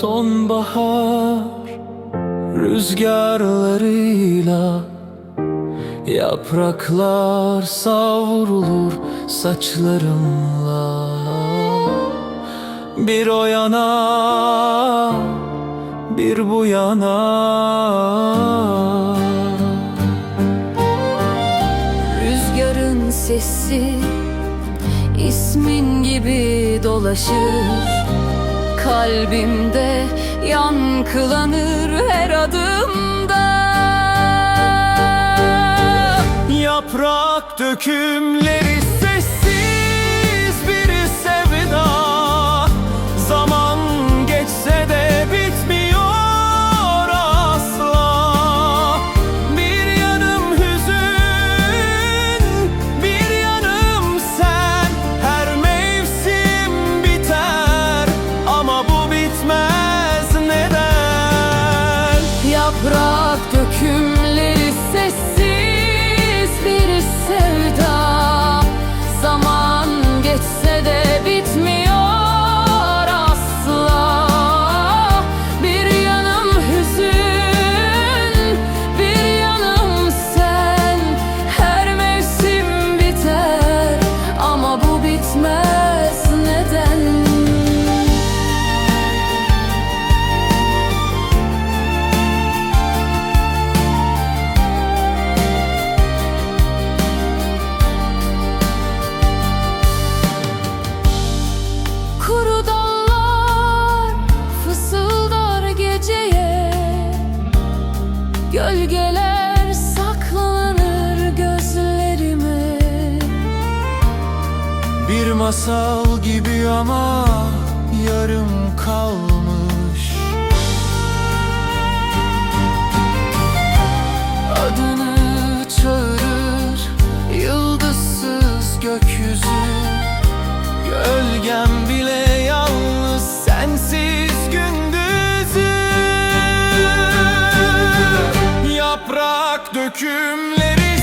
Sonbahar rüzgarlarıyla Yapraklar savrulur saçlarımla. Bir o yana bir bu yana. Rüzgarın sesi ismin gibi dolaşır Kalbimde yankılanır her adımda. Yaprak dökümleri bir Gölgeler saklanır gözlerime. Bir masal gibi ama yarım kalmış hükümleri